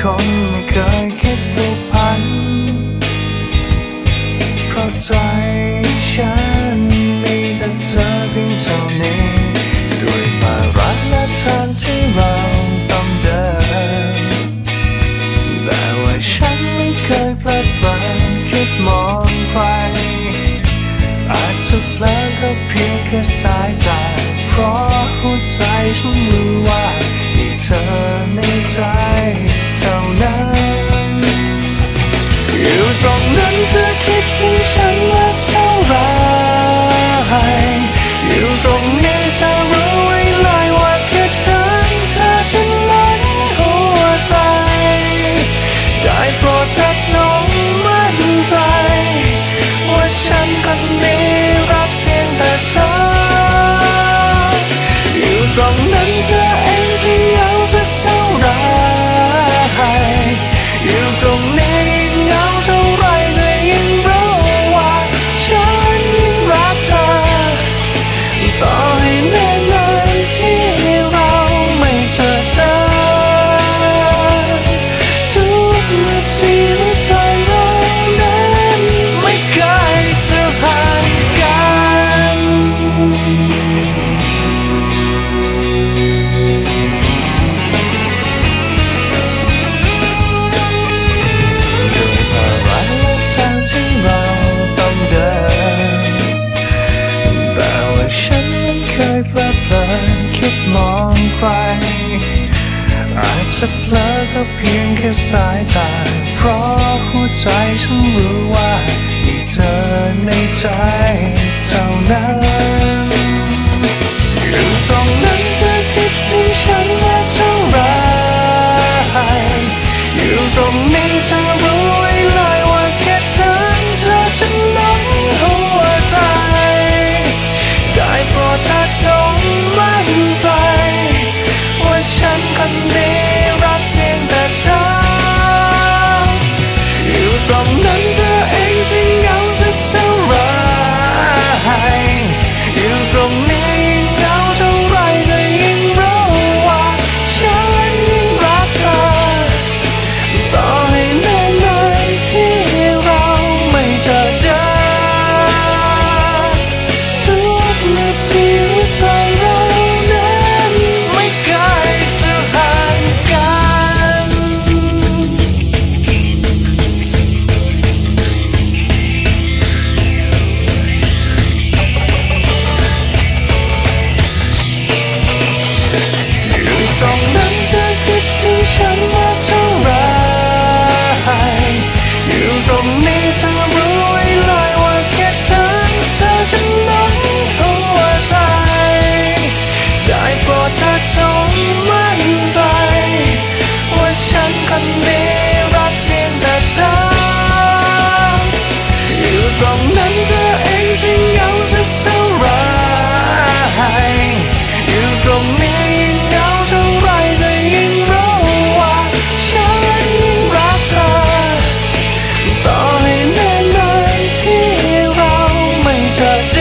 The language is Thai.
คนไม่เคยคิดผูกพัน เพราะใจฉันมีแต่เธอเพียงเท่านี้ ด้วยมารัะและทางที่เราต้องเดิน แต่ว่าฉันไม่เคยพลัดพลานคิดมองใคร อาจจะเพลิดก็เพียงแค่สายตา เพราะหัวใจฉัน จะเพลิดก็เพียงแค่สายตา เพราะหัวใจฉันรู้ว่ามีเธอในใจเท่านั้นอยู่ตรงนั้นเธอคิดถึงฉันและเท่าไรอยู่ตรงนี้เธอรู้ touch.